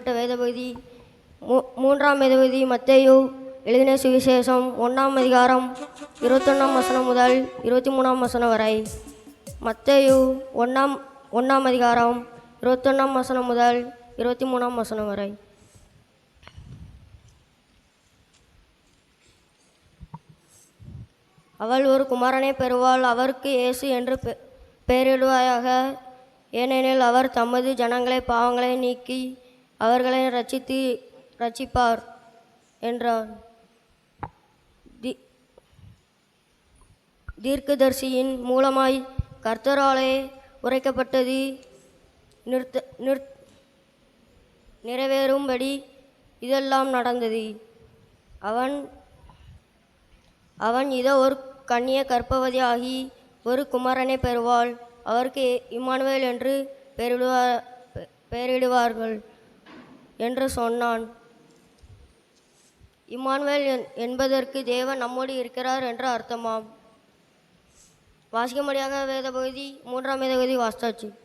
பட்ட வேதபகுதி மூ மூன்றாம் வேதபகுதி மத்தேயு எழுதின சுவிசேஷம் ஒன்றாம் அதிகாரம் இருபத்தொன்னாம் வசனம் முதல் இருபத்தி மூணாம் வசனம் வரை. மத்தேயு ஒன்றாம் ஒன்றாம் அதிகாரம் இருபத்தொன்னாம் வசனம் முதல் இருபத்தி மூணாம் வசனம் வரை. அவள் ஒரு குமாரனை பெறுவாள் அவருக்கு இயேசு என்று பெயரிடுவாயாக. ஏனெனில் அவர் தமது ஜனங்களை பாவங்களை நீக்கி அவர்களை ரட்சித்து ரட்சிப்பார் என்றார் தி தீர்க்கதர்சியின் மூலமாய் கர்த்தராலே உரைக்கப்பட்டது நிறுத்த நிற் நிறைவேறும்படி இதெல்லாம் நடந்தது. அவன் அவன் இதோ ஒரு கன்னிய ஆகி ஒரு குமரனை பெறுவாள். அவருக்கு இம்மானுவேல் என்று பெயரிடுவார் பெ- பெயரிடுவார்கள். என்று சொன்னான். இம்மானுவேல் என்- என்பதற்கு தேவன் நம்மோடு இருக்கிறார் என்று அர்த்தமாம். வாசிக்கும்படியாக வேத பகுதி மூன்றாம் வேத பகுதி வாஸ்தாச்சு